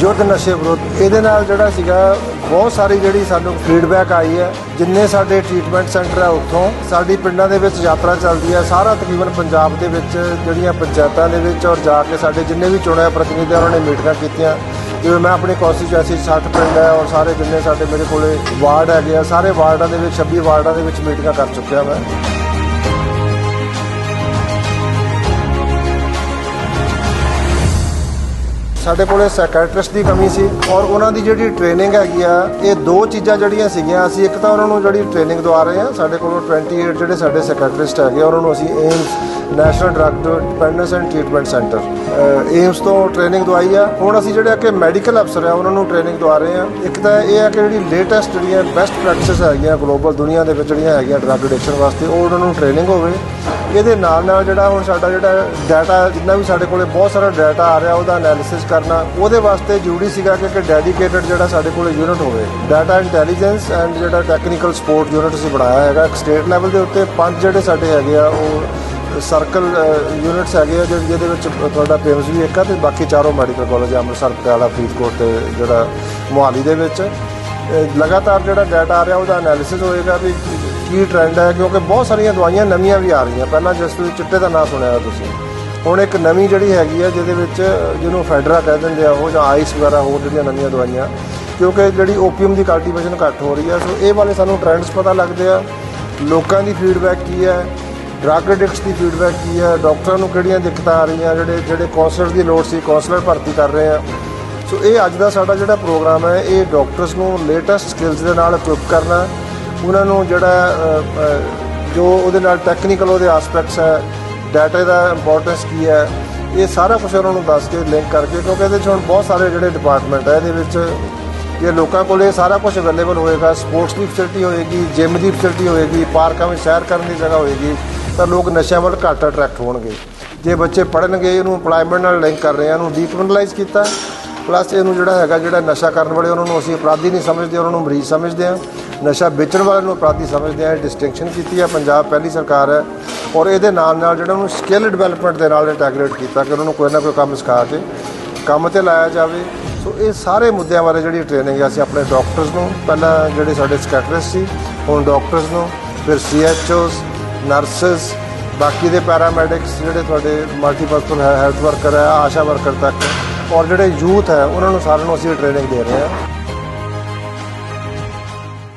ਯੁੱਧ ਨਸ਼ੇ ਵਿਰੁੱਧ ਇਹਦੇ ਨਾਲ ਜਿਹੜਾ ਸੀਗਾ ਬਹੁਤ ਸਾਰੀ ਜਿਹੜੀ ਸਾਨੂੰ ਫੀਡਬੈਕ ਆਈ ਹੈ। ਜਿੰਨੇ ਸਾਡੇ ਟ੍ਰੀਟਮੈਂਟ ਸੈਂਟਰ ਹੈ ਉੱਥੋਂ ਸਾਡੀ ਪਿੰਡਾਂ ਦੇ ਵਿੱਚ ਯਾਤਰਾ ਚੱਲਦੀ ਹੈ। ਸਾਰਾ ਤਕਰੀਬਨ ਪੰਜਾਬ ਦੇ ਵਿੱਚ ਜਿਹੜੀਆਂ ਪੰਚਾਇਤਾਂ ਦੇ ਵਿੱਚ ਔਰ ਜਾ ਕੇ ਸਾਡੇ ਜਿੰਨੇ ਵੀ ਚੁਣਿਆ ਪ੍ਰਤੀਨਿਧੀ ਆ, ਉਹਨਾਂ ਨੇ ਮੀਟਿੰਗਾਂ ਕੀਤੀਆਂ। ਜਿਵੇਂ ਮੈਂ ਆਪਣੀ ਕੌਂਸਟੀਚੁਐਂਸੀ 60 ਪਿੰਡ ਹੈ ਔਰ ਸਾਰੇ ਜਿੰਨੇ ਸਾਡੇ ਮੇਰੇ ਕੋਲੇ ਵਾਰਡ ਹੈਗੇ ਆ ਸਾਰੇ ਵਾਰਡਾਂ ਦੇ ਵਿੱਚ 26 ਵਾਰਡਾਂ ਦੇ ਵਿੱਚ ਮੀਟਿੰਗਾਂ ਕਰ ਚੁੱਕਿਆ ਮੈਂ। ਸਾਡੇ ਕੋਲੇ ਸਾਈਕੈਟ੍ਰਿਸਟ ਦੀ ਕਮੀ ਸੀ ਔਰ ਉਹਨਾਂ ਦੀ ਜਿਹੜੀ ਟ੍ਰੇਨਿੰਗ ਹੈਗੀ ਆ ਇਹ ਦੋ ਚੀਜ਼ਾਂ ਜਿਹੜੀਆਂ ਸੀਗੀਆਂ ਅਸੀਂ ਇੱਕ ਤਾਂ ਉਹਨਾਂ ਨੂੰ ਜਿਹੜੀ ਟ੍ਰੇਨਿੰਗ ਦਵਾ ਰਹੇ ਆ ਸਾਡੇ ਕੋਲ 28 ਜਿਹੜੇ ਸਾਡੇ ਸਾਈਕੈਟ੍ਰਿਸਟ ਹੈਗੇ ਆ, ਉਹਨਾਂ ਨੂੰ ਅਸੀਂ AIIMS national drug dependence and treatment centre AIIMS ਤੋਂ ਟ੍ਰੇਨਿੰਗ ਦਵਾਈ ਆ। ਹੁਣ ਅਸੀਂ ਜਿਹੜੇ ਕਿ ਮੈਡੀਕਲ ਅਫਸਰ ਆ ਉਹਨਾਂ ਨੂੰ ਟ੍ਰੇਨਿੰਗ ਦਵਾ ਰਹੇ ਆ ਇੱਕ ਤਾਂ ਇਹ ਆ ਕਿ ਜਿਹੜੀ ਲੇਟੈਸਟ ਜਿਹੜੀਆਂ ਬੈਸਟ ਪ੍ਰੈਕਟਿਸ ਹੈਗੀਆਂ ਗਲੋਬਲ ਦੁਨੀਆ ਦੇ ਵਿੱਚ ਜਿਹੜੀਆਂ ਹੈਗੀਆਂ ਡਰੱਗ ਐਡਿਕਸ਼ਨ ਵਾਸਤੇ ਉਹ ਉਹਨਾਂ ਨੂੰ ਟ੍ਰੇਨਿੰਗ ਹੋਵੇ। ਇਹਦੇ ਨਾਲ ਨਾਲ ਜਿਹੜਾ ਹੁਣ ਸਾਡਾ ਜਿਹੜਾ ਡਾਟਾ ਜਿੰਨਾ ਵੀ ਸਾਡੇ ਕੋਲੇ ਬਹੁਤ ਸਾਰਾ ਡਾਟਾ ਆ ਰਿਹਾ, ਉਹਦਾ ਐਨਾਲਿਸਿਸ ਕਰਨਾ, ਉਹਦੇ ਵਾਸਤੇ ਜ਼ਰੂਰੀ ਸੀਗਾ ਕਿ ਇੱਕ ਡੈਡੀਕੇਟਡ ਜਿਹੜਾ ਸਾਡੇ ਕੋਲੇ ਯੂਨਿਟ ਹੋਵੇ। ਡਾਟਾ ਇੰਟੈਲੀਜੈਂਸ ਐਂਡ ਜਿਹੜਾ ਟੈਕਨੀਕਲ ਸਪੋਰਟ ਯੂਨਿਟ ਅਸੀਂ ਬਣਾਇਆ ਹੈਗਾ, ਇੱਕ ਸਟੇਟ ਲੈਵਲ ਦੇ ਉੱਤੇ ਪੰਜ ਜਿਹੜੇ ਸਾਡੇ ਹੈਗੇ ਆ, ਉਹ ਸਰਕਲ ਯੂਨਿਟਸ ਹੈਗੇ ਆ, ਜਿਹਦੇ ਜਿਹਦੇ ਵਿੱਚ ਤੁਹਾਡਾ ਪੇਮਸ ਵੀ ਇੱਕ ਆ ਤੇ ਬਾਕੀ ਚਾਰੋਂ ਮੈਡੀਕਲ ਕਾਲਜ ਅੰਮ੍ਰਿਤਸਰ, ਪਟਿਆਲਾ, ਫਰੀਦਕੋਟ ਤੇ ਜਿਹੜਾ ਮੋਹਾਲੀ ਦੇ ਵਿੱਚ। ਇਹ ਲਗਾਤਾਰ ਜਿਹੜਾ ਡਾਟਾ ਆ ਰਿਹਾ ਉਹਦਾ ਐਨਾਲਿਸਿਸ ਹੋਏਗਾ ਵੀ ਕੀ ਟ੍ਰੈਂਡ ਹੈ, ਕਿਉਂਕਿ ਬਹੁਤ ਸਾਰੀਆਂ ਦਵਾਈਆਂ ਨਵੀਆਂ ਵੀ ਆ ਰਹੀਆਂ। ਪਹਿਲਾਂ ਜਿਸ ਵਿੱਚ ਚਿੱਟੇ ਦਾ ਨਾਂ ਸੁਣਿਆ ਤੁਸੀਂ। ਹੁਣ ਇੱਕ ਨਵੀਂ ਜਿਹੜੀ ਹੈਗੀ ਹੈ ਜਿਹਦੇ ਵਿੱਚ ਜਿਹਨੂੰ ਫੈਡਰਾ ਕਹਿ ਦਿੰਦੇ ਆ, ਉਹ ਜਾਂ ਆਈਸ ਵਗੈਰਾ ਹੋਰ ਜਿਹੜੀਆਂ ਨਵੀਆਂ ਦਵਾਈਆਂ, ਕਿਉਂਕਿ ਜਿਹੜੀ ਓਪੀਅਮ ਦੀ ਕਲਟੀਵੇਸ਼ਨ ਘੱਟ ਹੋ ਰਹੀ ਹੈ ਸੋ ਇਹ ਵਾਲੇ ਸਾਨੂੰ ਟ੍ਰੈਂਡਸ ਪਤਾ ਲੱਗਦੇ ਆ। ਲੋਕਾਂ ਦੀ ਫੀਡਬੈਕ ਕੀ ਹੈ? ਡਰੱਗ ਐਡਿਕਟਸ ਦੀ ਫੀਡਬੈਕ ਕੀ ਹੈ? ਡਾਕਟਰਾਂ ਨੂੰ ਕਿਹੜੀਆਂ ਦਿੱਕਤਾਂ ਆ ਰਹੀਆਂ? ਜਿਹੜੇ ਜਿਹੜੇ ਕਾਉਂਸਲਰ ਦੀ ਲੋੜ ਸੀ ਕਾਉਂਸਲਰ ਭਰਤੀ ਕਰ ਰਹੇ ਆ। ਸੋ ਇਹ ਅੱਜ ਦਾ ਸਾਡਾ ਜਿਹੜਾ ਪ੍ਰੋਗਰਾਮ ਹੈ, ਇਹ ਡਾਕਟਰਸ ਨੂੰ ਲੇਟੈਸਟ ਸਕਿੱਲਸ ਦੇ ਨਾਲ ਇਕਵਿਪ ਕਰਨਾ ਉਹਨਾਂ ਨੂੰ ਜਿਹੜਾ ਜੋ ਉਹਦੇ ਨਾਲ ਟੈਕਨੀਕਲ ਉਹਦੇ ਐਸਪੈਕਟਸ ਹੈ ਡਾਟਾ ਦਾ ਇੰਪੋਰਟੈਂਸ ਕੀ ਹੈ, ਇਹ ਸਾਰਾ ਕੁਝ ਉਹਨਾਂ ਨੂੰ ਦੱਸ ਕੇ ਲਿੰਕ ਕਰਕੇ, ਕਿਉਂਕਿ ਇਹਦੇ 'ਚ ਹੁਣ ਬਹੁਤ ਸਾਰੇ ਜਿਹੜੇ ਡਿਪਾਰਟਮੈਂਟ ਹੈ, ਇਹਦੇ ਵਿੱਚ ਜੇ ਲੋਕਾਂ ਕੋਲ ਇਹ ਸਾਰਾ ਕੁਝ ਅਵੇਲੇਬਲ ਹੋਏਗਾ ਸਪੋਰਟਸ ਦੀ ਫੈਸਿਲਿਟੀ ਹੋਏਗੀ ਜਿਮ ਦੀ ਫੈਸਿਲਿਟੀ ਹੋਏਗੀ, ਪਾਰਕਾਂ ਵਿੱਚ ਸੈਰ ਕਰਨ ਦੀ ਜਗ੍ਹਾ ਹੋਏਗੀ, ਤਾਂ ਲੋਕ ਨਸ਼ਿਆਂ ਵੱਲ ਘੱਟ ਅਟਰੈਕਟ ਹੋਣਗੇ। ਜੇ ਬੱਚੇ ਪੜ੍ਹਨਗੇ, ਇਹਨੂੰ EMPLOYMENT ਨਾਲ ਲਿੰਕ ਕਰ ਰਹੇ ਆ, ਇਹਨੂੰ ਡੀਕ੍ਰਿਮੀਨਲਾਈਜ਼ ਕੀਤਾ। ਪਲੱਸ ਇਹਨੂੰ ਜਿਹੜਾ ਹੈਗਾ, ਜਿਹੜਾ ਨਸ਼ਾ ਕਰਨ ਵਾਲੇ ਉਹਨਾਂ ਨੂੰ ਅਸੀਂ ਅਪਰਾਧੀ ਨਹੀਂ ਸਮਝਦੇ, ਉਹਨਾਂ ਨੂੰ ਮਰੀਜ਼ ਸਮਝਦੇ ਹਾਂ। ਨਸ਼ਾ ਵੇਚਣ ਵਾਲਿਆਂ ਨੂੰ ਅਪਰਾਧੀ ਸਮਝਦੇ ਹਾਂ, ਇਹ ਡਿਸਟਿੰਕਸ਼ਨ ਕੀਤੀ ਹੈ। ਪੰਜਾਬ ਪਹਿਲੀ ਸਰਕਾਰ ਹੈ ਔਰ ਇਹਦੇ ਨਾਲ ਨਾਲ ਜਿਹੜਾ ਉਹਨੂੰ ਸਕਿੱਲ ਡਿਵੈਲਪਮੈਂਟ ਦੇ ਨਾਲ ਇੰਟੈਗਰੇਟ ਕੀਤਾ ਕਿ ਉਹਨਾਂ ਨੂੰ ਕੋਈ ਨਾ ਕੋਈ ਕੰਮ ਸਿਖਾ ਕੇ, ਕੰਮ ਤੇ ਲਾਇਆ ਜਾਵੇ। ਸੋ ਇਹ ਸਾਰੇ ਮੁੱਦਿਆਂ ਬਾਰੇ ਜਿਹੜੀ ਟ੍ਰੇਨਿੰਗ ਅਸੀਂ ਆਪਣੇ ਡਾਕਟਰਸ ਨੂੰ, ਪਹਿਲਾਂ ਜਿਹੜੇ ਸਾਡੇ ਸਕੈਟਰਿਸਟ ਸੀ, ਹੁਣ ਡਾਕਟਰਸ ਨੂੰ, ਫਿਰ ਸੀਐਚਓਸ ਨਰਸਸ ਬਾਕੀ ਦੇ ਪੈਰਾਮੈਡਿਕਸ ਜਿਹੜੇ ਤੁਹਾਡੇ ਮਲਟੀਪਰਸਨ ਹੈਲਥ ਵਰਕਰ ਹੈ, ਆਸ਼ਾ ਵਰਕਰ ਤੱਕ। ਔਰ ਜਿਹੜੇ ਯੂਥ ਹੈ ਉਹਨਾਂ ਨੂੰ ਸਾਰਿਆਂ ਨੂੰ ਅਸੀਂ ਟ੍ਰੇਨਿੰਗ ਦੇ ਰਹੇ ਹਾਂ।